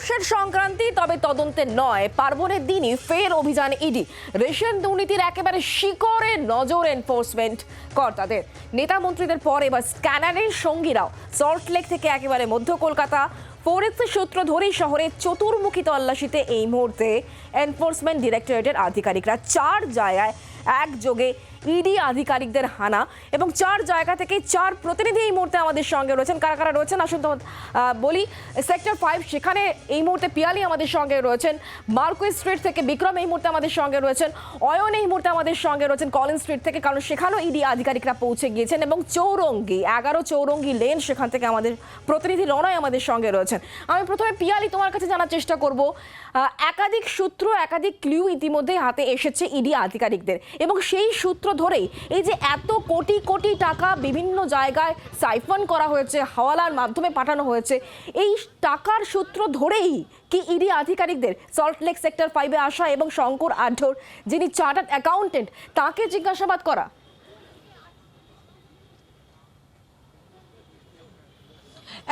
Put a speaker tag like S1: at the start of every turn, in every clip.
S1: পৌষের সংক্রান্তি, তবে তদন্তে নয়। পার্বণের দিনই ফের অভিযান ইডি। রেশন দুর্নীতির একেবারে শিকড়ে নজর এনফোর্সমেন্ট কর্তাদের। নেতা মন্ত্রীদের পর এবার স্ক্যানারের সঙ্গীরাও। সল্টলেক থেকে একেবারে মধ্য কলকাতা। ফোরেন্সিক সূত্র ধরেই শহরে চতুর্মুখী তল্লাশিতে এই মুহূর্তে এনফোর্সমেন্ট ডিরেক্টরেটের আধিকারিকরা চার জায়গায় একযোগে ইডি আধিকারিকদের হানা এবং চার জায়গা থেকে চার প্রতিনিধি এই মুহূর্তে আমাদের সঙ্গে রয়েছেন। কারা কারা রয়েছেন? আসুন তোমার বলি, সেক্টর ফাইভ, সেখানে এই মুহূর্তে পিয়ালি আমাদের সঙ্গে রয়েছেন। মার্কুই স্ট্রিট থেকে বিক্রম এই মুহূর্তে আমাদের সঙ্গে রয়েছেন। অয়ন এই মুহূর্তে আমাদের সঙ্গে রয়েছেন কলিন স্ট্রিট থেকে, কারণ সেখানেও ইডি আধিকারিকরা পৌঁছে গিয়েছেন এবং চৌরঙ্গি, এগারো চৌরঙ্গি লেন সেখান থেকে আমাদের প্রতিনিধি রনয় আমাদের সঙ্গে রয়েছেন। আমি প্রথমে পিয়ালি তোমার কাছে জানার চেষ্টা করব একাধিক সূত্র, একাধিক ক্লিউ ইতিমধ্যে হাতে এসেছে ইডি আধিকারিকদের এবং সেই সূত্র ধরেই এই যে এত কোটি কোটি টাকা বিভিন্ন জায়গায় সাইফন করা হয়েছে, হাওয়ালার মাধ্যমে পাঠানো হয়েছে, এই টাকার সূত্র ধরেই কি ইডি আধিকারিকদের সল্টলেক সেক্টর ফাইভে আসা এবং শঙ্কর আঢ্যর যিনি চার্টার্ড অ্যাকাউন্টেন্ট তাকে জিজ্ঞাসাবাদ করা।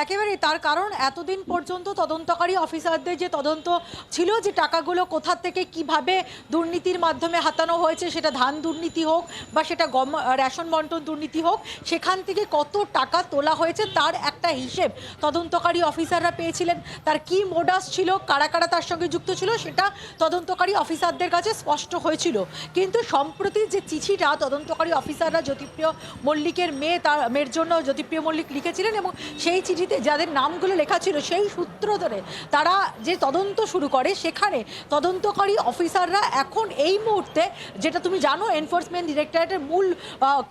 S2: একেবারে তার কারণ এতদিন পর্যন্ত তদন্তকারী অফিসারদের যে তদন্ত ছিল, যে টাকাগুলো কোথা থেকে কীভাবে দুর্নীতির মাধ্যমে হাতানো হয়েছে, সেটা ধান দুর্নীতি হোক বা সেটা গম, রেশন বন্টন দুর্নীতি হোক, সেখান থেকে কত টাকা তোলা হয়েছে তার একটা হিসেব তদন্তকারী অফিসাররা পেয়েছিলেন। তার কি মোডাস ছিল, কারা কারা তার সঙ্গে যুক্ত ছিল, সেটা তদন্তকারী অফিসারদের কাছে স্পষ্ট হয়েছিল। কিন্তু সম্প্রতি যে চিঠিটা তদন্তকারী অফিসাররা জ্যোতিপ্রিয় মল্লিকের মেয়ে, তার মেয়ের জন্য জ্যোতিপ্রিয় মল্লিক লিখেছিলেন এবং সেই চিঠিতে যাদের নামগুলো লেখা ছিল সেই সূত্র ধরে তারা যে তদন্ত শুরু করে, সেখানে তদন্তকারী অফিসাররা এখন এই মুহূর্তে যেটা তুমি জানো এনফোর্সমেন্ট ডিরেক্টরেটের মূল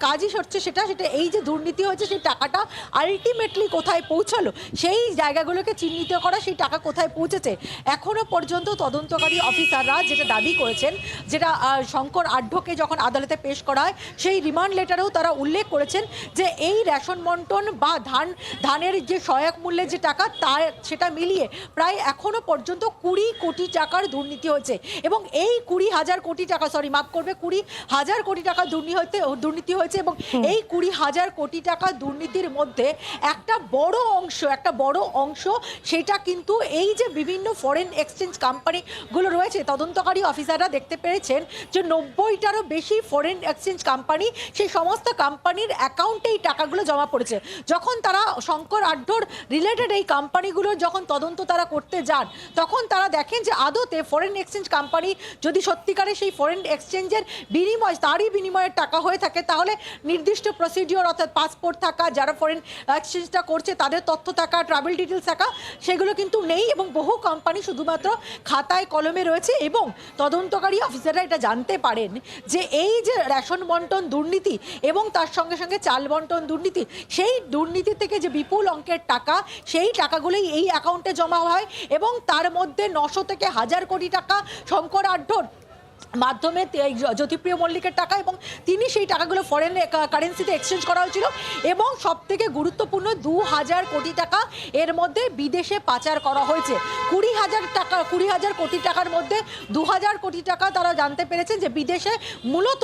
S2: কাজই হচ্ছে সেটা সেটা এই যে দুর্নীতি হয়েছে, সেই টাকাটা আলটিমেটলি কোথায় পৌঁছালো, সেই জায়গাগুলোকে চিহ্নিত করা, সেই টাকা কোথায় পৌঁছেছে এখনও পর্যন্ত তদন্তকারী অফিসাররা যেটা দাবি করেছেন, যেটা শঙ্কর আঢ্যকে যখন আদালতে পেশ করা হয়, সেই রিমান্ড লেটারেও তারা উল্লেখ করেছেন যে এই রেশন বন্টন বা ধান, ধানের যে সহায়ক মূল্যের যে টাকা তার সেটা মিলিয়ে প্রায় এখনও পর্যন্ত কুড়ি কোটি টাকার দুর্নীতি হয়েছে। এবং এই কুড়ি হাজার কোটি টাকা সরি মাফ করবে কুড়ি হাজার কোটি টাকা দুর্নীতি দুর্নীতি হয়েছে এবং এই কুড়ি হাজার কোটি টাকা দুর্নীতির মধ্যে একটা বড় অংশ একটা বড় অংশ সেটা কিন্তু এই যে বিভিন্ন ফরেন এক্সচেঞ্জ কোম্পানিগুলো রয়েছে তদন্তকারী অফিসাররা দেখতে পেরেছেন যে নব্বইটারও বেশি ফরেন এক্সচেঞ্জ কোম্পানি সেই সমস্ত কোম্পানির অ্যাকাউন্টে এই টাকাগুলো জমা পড়েছে। যখন তারা শঙ্কর আড্ডোর রিলেটেড এই কোম্পানিগুলোর যখন তদন্ত তারা করতে যান, তখন তারা দেখেন যে আদতে ফরেন এক্সচেঞ্জ কোম্পানি যদি সত্যিকারে সেই ফরেন এক্সচেঞ্জের বিনিময়, তারই বিনিময়ের টাকা হয়ে থাকে, তাহলে নির্দিষ্ট প্রসিডিওর অর্থাৎ পাসপোর্ট থাকা, যারা ফরেন এক্সচেঞ্জটা করছে, তাদের তথ্য থাকা ট্রাভেল ডিটেলস থাকা, সেগুলো কিন্তু নেই এবং বহু কোম্পানি শুধুমাত্র খাতায় কলমে রয়েছে এবং তদন্তকারী অফিসাররা এটা জানতে পারেন যে এই যে রেশন বন্টন দুর্নীতি এবং তার সঙ্গে সঙ্গে চাল বন্টন দুর্নীতি, সেই দুর্নীতি থেকে যে বিপুল অঙ্কের টাকা, সেই টাকাগুলোই এই অ্যাকাউন্টে জমা হয় এবং তার মধ্যে নশো থেকে হাজার কোটি টাকা শঙ্কর আড্ডর মাধ্যমে জ্যোতিপ্রিয় মল্লিকের টাকা এবং তিনি সেই টাকাগুলো ফরেন কারেন্সিতে এক্সচেঞ্জ করা হয়েছিল এবং সব থেকে গুরুত্বপূর্ণ দু হাজার কোটি টাকা এর মধ্যে বিদেশে পাচার করা হয়েছে। কুড়ি হাজার টাকা, কুড়ি হাজার কোটি টাকার মধ্যে দু হাজার কোটি টাকা তারা জানতে পেরেছেন যে বিদেশে মূলত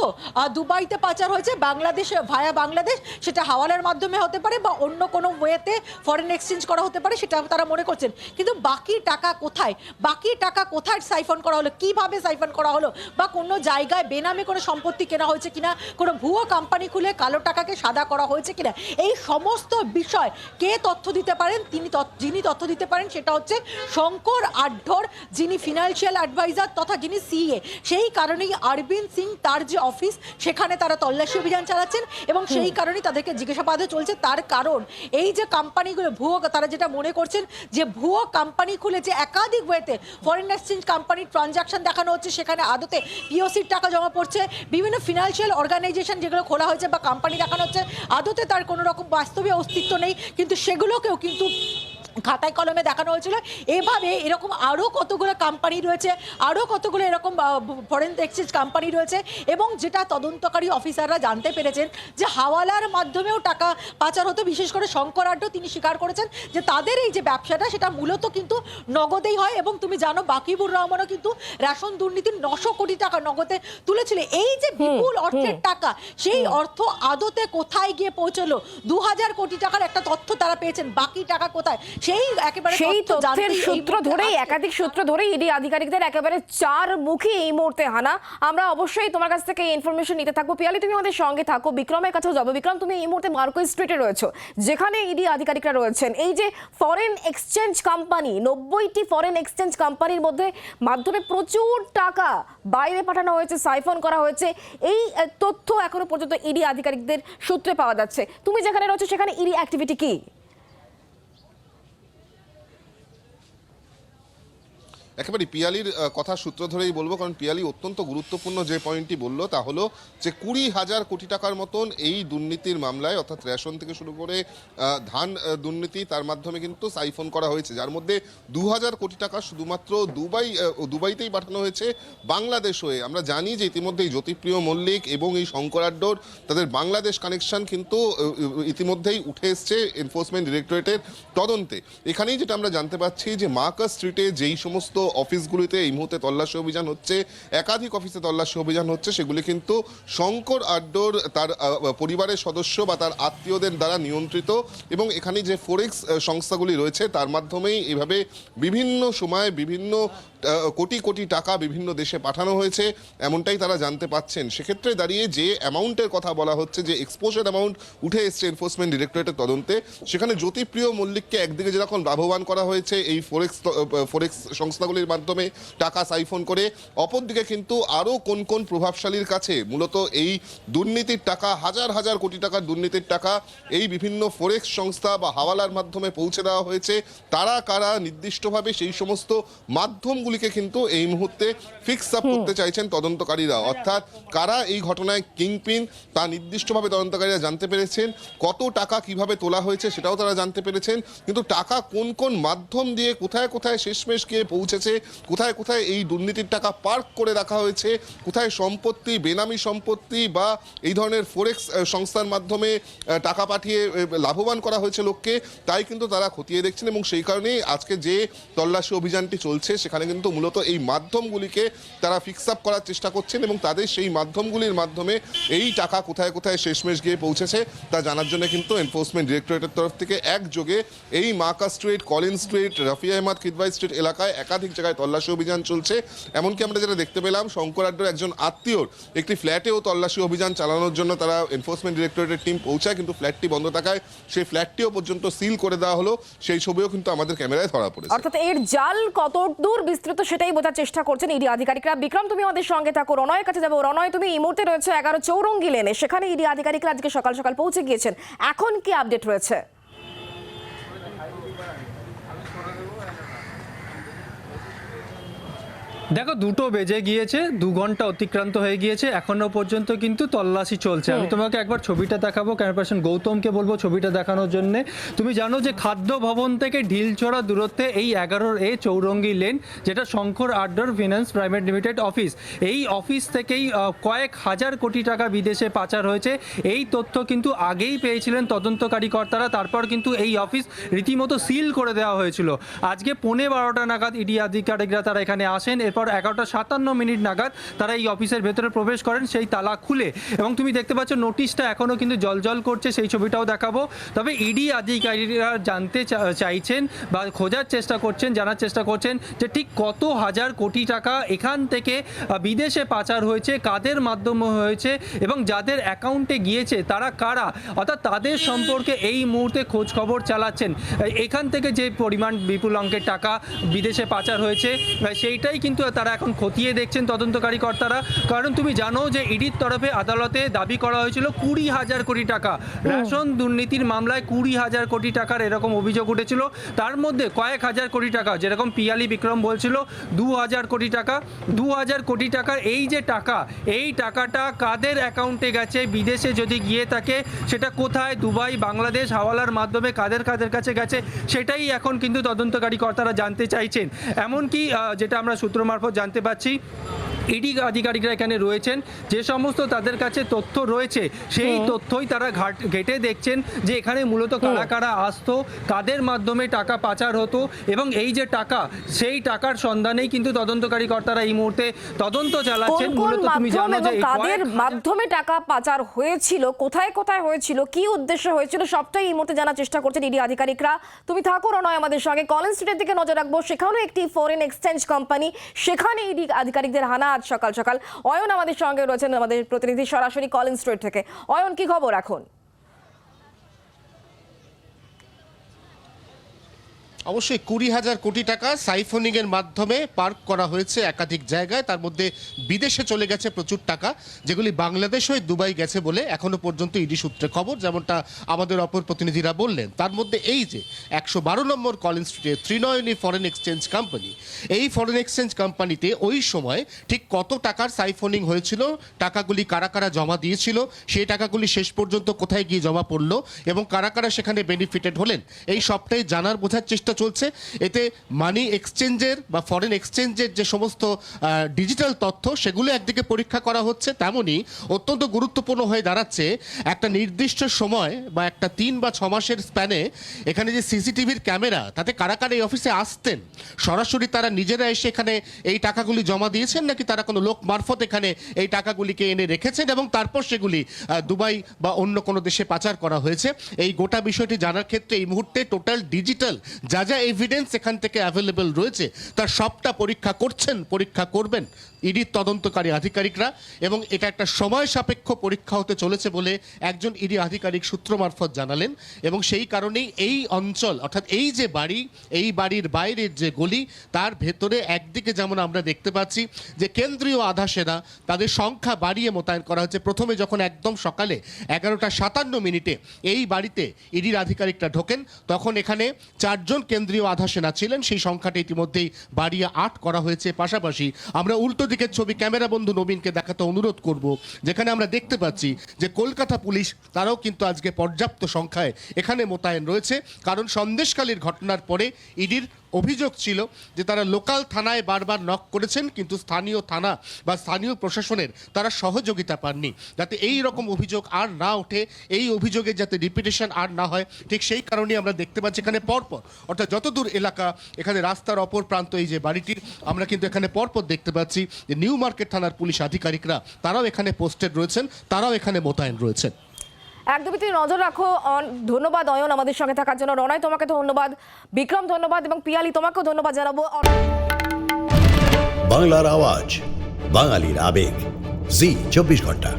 S2: দুবাইতে পাচার হয়েছে, বাংলাদেশে ভায়া বাংলাদেশ, সেটা হাওয়ালার মাধ্যমে হতে পারে বা অন্য কোনো ওয়েতে ফরেন এক্সচেঞ্জ করা হতে পারে সেটা তারা মনে করছেন। কিন্তু বাকি টাকা কোথায়? বাকি টাকা কোথায় সাইফন করা হলো? কীভাবে সাইফন করা হলো? বা কোনো জায়গায় বেনামে কোনো সম্পত্তি কেনা হয়েছে কিনা কোনো ভুয়ো কোম্পানি খুলে কালো টাকাকে সাদা করা হয়েছে কিনা এই সমস্ত বিষয় কে তথ্য দিতে পারেন তিনি যিনি তথ্য দিতে পারেন সেটা হচ্ছে শঙ্কর আঢ্যর যিনি ফিনান্সিয়াল অ্যাডভাইজার তথা যিনি সিএ সেই কারণেই অরবিন্দ সিং তার যে অফিস সেখানে তারা তল্লাশি অভিযান চালাচ্ছেন এবং সেই কারণেই তাদেরকে জিজ্ঞাসাবাদও চলছে। তার কারণ এই যে কোম্পানিগুলো ভুয়ো তারা যেটা মনে করছেন যে ভুয়ো কোম্পানি খুলে যে একাধিক ওয়েতে ফরেন এক্সচেঞ্জ কোম্পানির ট্রানজাকশন দেখানো হচ্ছে সেখানে আদতে পিওসির টাকা জমা পড়ছে। বিভিন্ন ফিনান্সিয়াল অর্গানাইজেশন যেগুলো খোলা হয়েছে বা কোম্পানি দেখানো হচ্ছে, আদতে তার কোনো রকম বাস্তবে অস্তিত্ব নেই। কিন্তু সেগুলোকেও কিন্তু খাতায় কলমে দেখানো হয়েছিল। এভাবে এরকম আরও কতগুলো কোম্পানি রয়েছে আরও কতগুলো এরকম ফরেন এক্সচেঞ্জ কোম্পানি রয়েছে এবং যেটা তদন্তকারী অফিসাররা জানতে পেরেছেন যে হাওয়ালার মাধ্যমেও টাকা পাচার হতো। বিশেষ করে শঙ্কর আড্ড তিনি স্বীকার করেছেন যে তাদের এই যে ব্যবসাটা সেটা মূলত কিন্তু নগদেই হয় এবং তুমি জানো বাকিবুর রহমানও কিন্তু রেশন দুর্নীতির নশো কোটি টাকা নগদে তুলেছিল। এই যে বিপুল অর্থের টাকা সেই অর্থ আদতে কোথায় গিয়ে পৌঁছলো? দু হাজার কোটি টাকার একটা তথ্য তারা পেয়েছেন। বাকি টাকা কোথায়? সেই একেবারে
S1: সেই
S2: তথ্য
S1: তথ্যের সূত্র ধরেই একাধিক সূত্র ধরেই ইডি আধিকারিকদের একেবারে চার মুখী এই মুহূর্তে হানা। আমরা অবশ্যই তোমার কাছ থেকে ইনফরমেশন নিতে থাকব। পিয়ালি তুমি আমাদের সঙ্গে থাকো। বিক্রমের কাছেও যাব। বিক্রম তুমি এই মুহূর্তে মার্কো স্ট্রিটে রয়েছো যেখানে ইডি আধিকারিকরা রয়েছেন। এই যে ফরেন এক্সচেঞ্জ কোম্পানি নব্বইটি ফরেন এক্সচেঞ্জ কোম্পানির মধ্যে মাধ্যমে প্রচুর টাকা বাইরে পাঠানো হয়েছে সাইফন করা হয়েছে। এই তথ্য এখনও পর্যন্ত ইডি আধিকারিকদের সূত্রে পাওয়া যাচ্ছে। তুমি যেখানে রয়েছো সেখানে ইডি অ্যাক্টিভিটি কি?
S3: একেবারে পিয়ালির কথা সূত্র ধরেই বলব, কারণ পিয়ালি অত্যন্ত গুরুত্বপূর্ণ যে পয়েন্টটি বলল, তা হলো যে কুড়ি হাজার কোটি টাকার মতন এই দুর্নীতির মামলায়, অর্থাৎ রেশন থেকে শুরু করে ধান দুর্নীতি, তার মাধ্যমে কিন্তু সাইফোন করা হয়েছে, যার মধ্যে দু হাজার কোটি টাকা শুধুমাত্র দুবাই দুবাইতেই পাঠানো হয়েছে, বাংলাদেশ হয়ে। আমরা জানি যে ইতিমধ্যেই জ্যোতিপ্রিয় মল্লিক এবং এই শঙ্কর আড্ডর তাদের বাংলাদেশ কানেকশন কিন্তু ইতিমধ্যেই উঠে এসছে এনফোর্সমেন্ট ডিরেক্টরেটের তদন্তে। এখানেই যেটা আমরা জানতে পারছি যে মার্কাস স্ট্রিটে যেই সমস্ত অফিসগুলিতে এই মুহূর্তে তল্লাশি অভিযান হচ্ছে, একাধিক অফিসে তল্লাশি অভিযান হচ্ছে, সেগুলি কিন্তু শঙ্কর আড্ডোর তার পরিবারের সদস্য বা তার আত্মীয়দের দ্বারা নিয়ন্ত্রিত এবং এখানে যে ফোরেক্স সংস্থাগুলি রয়েছে, তার মাধ্যমেই এভাবে বিভিন্ন সময়ে বিভিন্ন কোটি কোটি টাকা বিভিন্ন দেশে পাঠানো হয়েছে, এমনটাই তারা জানতে পাচ্ছেন। সেক্ষেত্রে দাঁড়িয়ে যে অ্যামাউন্টের কথা বলা হচ্ছে, যে এক্সপোজার অ্যামাউন্ট উঠে এসছে এনফোর্সমেন্ট ডিরেক্টরেটের তদন্তে, সেখানে জ্যোতিপ্রিয় মল্লিককে একদিকে যেরকম লাভবান করা হয়েছে এই ফোরেক্স ফোরেক্স সংস্থাগুলির মাধ্যমে টাকা সাইফোন করে, অপরদিকে কিন্তু আরও কোন কোন প্রভাবশালীর কাছে, মূলত এই দুর্নীতির টাকা, হাজার হাজার কোটি টাকার দুর্নীতির টাকা এই বিভিন্ন ফোরেক্স সংস্থা বা হাওয়ালার মাধ্যমে পৌঁছে দেওয়া হয়েছে, তারা কারা নির্দিষ্টভাবে সেই সমস্ত মাধ্যমগুলিকে কিন্তু এই মুহূর্তে ফিক্স আপ করতে চাইছেন তদন্তকারীরা। অর্থাৎ কারা এই ঘটনায় কিংপিন তা নির্দিষ্টভাবে তদন্তকারীরা জানতে পেরেছেন। কত টাকা কীভাবে তোলা হয়েছে সেটাও তারা জানতে পেরেছেন। কিন্তু টাকা কোন কোন মাধ্যম দিয়ে কোথায় কোথায় শেষমেশ গিয়ে পৌঁছেছে কোথায় কোথায় এই দুর্নীতির টাকা পার্ক করে রাখা হয়েছে কোথায় সম্পত্তি বেনামি সম্পত্তি বা এই ধরনের ফোরেক্স সংস্থার মাধ্যমে টাকা পাঠিয়ে লাভবান করা হয়েছে লোককে তাই কিন্তু তারা খতিয়ে দেখছেন এবং সেই কারণেই আজকে যে তল্লাশি অভিযানটি চলছে সেখানে কিন্তু মূলত এই মাধ্যমগুলিকে তারা ফিক্স আপ করার চেষ্টা করছেন এবং তাদের সেই মাধ্যমগুলির মাধ্যমে এই টাকা কোথায় কোথায় শেষমেশ গিয়ে পৌঁছেছে তা জানার জন্য কিন্তু এনফোর্সমেন্ট ডিরেক্টরেটের তরফ থেকে একযোগে এই মাকা street Colin street Rafi Ahmed Kidwai street এলাকায় একাধিক জায়গায় তল্লাশি অভিযান চলছে। এমনকি আমরা যেটা দেখতে পেলাম, শঙ্কর আড্ডার একজন আত্মীয়র একটি ফ্ল্যাটেও তল্লাশি অভিযান চালানোর জন্য তারা এনফোর্সমেন্ট ডিরেক্টরেটের টিম পৌঁছায়, কিন্তু ফ্ল্যাটটি বন্ধ থাকায় সেই ফ্ল্যাটটিও পর্যন্ত সিল করে দেওয়া হলো। সেই ছবিও কিন্তু আমাদের ক্যামেরায় ধরা পড়েছে।
S1: অর্থাৎ এর জাল কত দূর বিস্তৃত সেটাই বোঝার চেষ্টা করছেন ইডি আধিকারিকরা। বিক্রম, তুমি আমাদের সঙ্গে থাকো রনয়ের কাছে যাব। রনয় তুমি এই মুহূর্তে রয়েছে এগারো চৌরঙ্গি লেনে। সেখানে ইডি আধিকারিকরা আজকে সকাল সকাল পৌঁছে গিয়েছেন। এখন কি আপডেট রয়েছে?
S4: দেখো দুটো বেজে গিয়েছে দু ঘণ্টা অতিক্রান্ত হয়ে গিয়েছে এখনও পর্যন্ত কিন্তু তল্লাশি চলছে। আমি তোমাকে একবার ছবিটা দেখাবো ক্যামেরা পার্সন গৌতমকে বলব ছবিটা দেখানোর জন্য। তুমি জানো যে খাদ্য ভবন থেকে ঢিলছড়া দূরত্বে এই এগারোর এ চৌরঙ্গি লেন যেটা শঙ্কর আড্ডর ফিনান্স প্রাইভেট লিমিটেড অফিস এই অফিস থেকেই কয়েক হাজার কোটি টাকা বিদেশে পাচার হয়েছে। এই তথ্য কিন্তু আগেই পেয়েছিলেন তদন্তকারী কর্তারা তারপর কিন্তু এই অফিস রীতিমতো সিল করে দেওয়া হয়েছিল। আজকে পৌনে বারোটা নাগাদ ইডি আধিকারিকরা তারা এখানে আসেন এরপর এগারোটা সাতান্ন মিনিট নাগাদ তারা এই অফিসের ভেতরে প্রবেশ করেন, সেই তালা খুলে। এবং তুমি দেখতে পাচ্ছ নোটিশটা এখনও কিন্তু জলজল করছে, সেই ছবিটাও দেখাবো। তবে ইডি আধিকারিকরা জানতে চাইছেন বা খোঁজার চেষ্টা করছেন, জানার চেষ্টা করছেন যে ঠিক কত হাজার কোটি টাকা এখান থেকে বিদেশে পাচার হয়েছে, কাদের মাধ্যমে হয়েছে এবং যাদের অ্যাকাউন্টে গিয়েছে, তারা কারা? অর্থাৎ তাদের সম্পর্কে এই মুহূর্তে খোঁজ খবর চালাচ্ছেন। এখান থেকে যে পরিমাণ বিপুল অঙ্কের টাকা বিদেশে পাচার হয়েছে সেইটাই কিন্তু তারা এখন খতিয়ে দেখছেন তদন্তকারী কর্তারা। কারণ তুমি জানো যে ইডির তরফে আদালতে দাবি করা হয়েছিল কুড়ি হাজার কোটি টাকা। রেশন দুর্নীতির মামলায় কুড়ি হাজার কোটি টাকার এরকম অভিযোগ উঠেছিল। তার মধ্যে কয়েক হাজার কোটি টাকা যেরকম পিয়ালি বিক্রম বলছিল দু হাজার কোটি টাকা। দু হাজার কোটি টাকার এই যে টাকা এই টাকাটা কাদের অ্যাকাউন্টে গেছে বিদেশে যদি গিয়ে থাকে সেটা কোথায় দুবাই বাংলাদেশ হাওয়ালার মাধ্যমে কাদের কাদের কাছে গেছে সেটাই এখন কিন্তু তদন্তকারী কর্তারা জানতে চাইছেন। এমনকি যেটা আমরা সূত্র মারফত জানতে পারছি। ইডি আধিকারিকরা এখানে রয়েছেন। যে সমস্ত তাদের কাছে তথ্য রয়েছে সেই তথ্যই তারা ঘাট ঘেটে দেখছেন যে এখানে মূলত কারা কারা আসতো কাদের মাধ্যমে টাকা পাচার হতো এবং এই যে টাকা সেই টাকার সন্ধানেই কিন্তু তদন্তকারী কর্তারা এই মুহূর্তে তদন্ত চালাচ্ছেন। মূলত তুমি জানো যে
S1: কাদের মাধ্যমে টাকা পাচার হয়েছিল কোথায় কোথায় হয়েছিল কি উদ্দেশ্যে হয়েছিল সবটাই এই মুহূর্তে জানার চেষ্টা করছেন ইডি আধিকারিকরা। তুমি থাকো নয় আমাদের সঙ্গে। কলেজ স্ট্রিটের দিকে নজর রাখব। সেখানেও একটি ফরেন এক্সচেঞ্জ কোম্পানি সেখানে ইডি আধিকারিকদের হানা আজ সকাল সকাল অয়ন আমাদের সঙ্গে রয়েছেন আমাদের প্রতিনিধি সরাসরি কলিং স্ট্রিট থেকে। অয়ন, কি খবর এখন?
S5: অবশ্যই কুড়ি হাজার কোটি টাকা সাইফোনিং এর মাধ্যমে পার্ক করা হয়েছে একাধিক জায়গায়। তার মধ্যে বিদেশে চলে গেছে প্রচুর টাকা, যেগুলি বাংলাদেশ হয়ে দুবাই গেছে বলে এখনও পর্যন্ত ইডি সূত্রে খবর, যেমনটা আমাদের অপর প্রতিনিধিরা বললেন। তার মধ্যে এই যে একশো বারো নম্বর কলেজ স্ট্রিটে ত্রিনয়নী ফরেন এক্সচেঞ্জ কোম্পানি এই ফরেন এক্সচেঞ্জ কোম্পানিতে ওই সময় ঠিক কত টাকার সাইফোনিং হয়েছিল, টাকাগুলি কারা কারা জমা দিয়েছিল, সেই টাকাগুলি শেষ পর্যন্ত কোথায় গিয়ে জমা পড়ল এবং কারা কারা সেখানে বেনিফিটেড হলেন, এই সবটাই জানার বোঝার চেষ্টা চলছে। এতে মানি এক্সচেঞ্জের বা ফরেন এক্সচেঞ্জের যে সমস্ত ডিজিটাল তথ্য সেগুলো একদিকে পরীক্ষা করা হচ্ছে, তেমনই অত্যন্ত গুরুত্বপূর্ণ হয়ে দাঁড়াচ্ছে একটা নির্দিষ্ট সময় বা একটা তিন বা ছ মাসের স্প্যানে এখানে যে সিসিটিভির ক্যামেরা, তাতে কারা কারা এই অফিসে আসতেন? সরাসরি তারা নিজেরা এসে এখানে এই টাকাগুলি জমা দিয়েছেন নাকি তারা কোনো লোক মারফত এখানে এই টাকাগুলিকে এনে রেখেছেন এবং তারপর সেগুলি দুবাই বা অন্য কোনো দেশে পাচার করা হয়েছে? এই গোটা বিষয়টি জানার ক্ষেত্রে এই মুহূর্তে টোটাল ডিজিটাল যা যা এভিডেন্স এখান থেকে অ্যাভেলেবল রয়েছে। তার সবটা পরীক্ষা করছেন, পরীক্ষা করবেন ইডির তদন্তকারী আধিকারিকরা এবং এটা একটা সময় সাপেক্ষ পরীক্ষা হতে চলেছে বলে একজন ইডি আধিকারিক সূত্র মারফত জানালেন এবং সেই কারণেই এই অঞ্চল, অর্থাৎ এই যে বাড়ি, এই বাড়ির বাইরের যে গলি, তার ভেতরে একদিকে যেমন আমরা দেখতে পাচ্ছি যে কেন্দ্রীয় আধা সেনা, তাদের সংখ্যা বাড়িয়ে মোতায়েন করা হচ্ছে। প্রথমে যখন একদম সকালে এগারোটা সাতান্ন মিনিটে এই বাড়িতে ইডির আধিকারিকরা ঢোকেন, তখন এখানে চারজন কেন্দ্রীয় আধা সেনা ছিলেন, সেই সংখ্যাটি ইতিমধ্যেই বাড়িয়ে আট করা হয়েছে পাশাপাশি। আমরা উল্টো দিকের ছবি ক্যামেরা বন্ধু নবীনকে দেখাতে অনুরোধ করব, যেখানে আমরা দেখতে পাচ্ছি যে কলকাতা পুলিশ, তারাও কিন্তু আজকে পর্যাপ্ত সংখ্যায় এখানে মোতায়েন রয়েছে। কারণ সন্দেশকালীর ঘটনার পরে ইডির অভিযোগ ছিল যে তারা লোকাল থানায় বারবার নক করেছেন, কিন্তু স্থানীয় থানা বা স্থানীয় প্রশাসনের তারা সহযোগিতা পাননি। যাতে এই রকম অভিযোগ আর না ওঠে, এই অভিযোগের যাতে রিপিটেশন আর না হয়, ঠিক সেই কারণেই আমরা দেখতে পাচ্ছি এখানে পরপর, অর্থাৎ যতদূর এলাকা, এখানে রাস্তার অপর প্রান্ত এই যে বাড়িটির আমরা কিন্তু এখানে পরপর দেখতে পাচ্ছি যে নিউ মার্কেট থানার পুলিশ আধিকারিকরা, তারাও এখানে পোস্টেড রয়েছেন, তারাও এখানে মোতায়েন রয়েছেন।
S1: একদমই তুমি নজর রাখো। ধন্যবাদ অয়ন আমাদের সঙ্গে থাকার জন্য। রনয় তোমাকে ধন্যবাদ। বিক্রম, ধন্যবাদ এবং পিয়ালি, তোমাকেও ধন্যবাদ জানাব।
S6: বাংলার আওয়াজ, বাঙালির আবেগ। জি, চব্বিশ ঘণ্টা।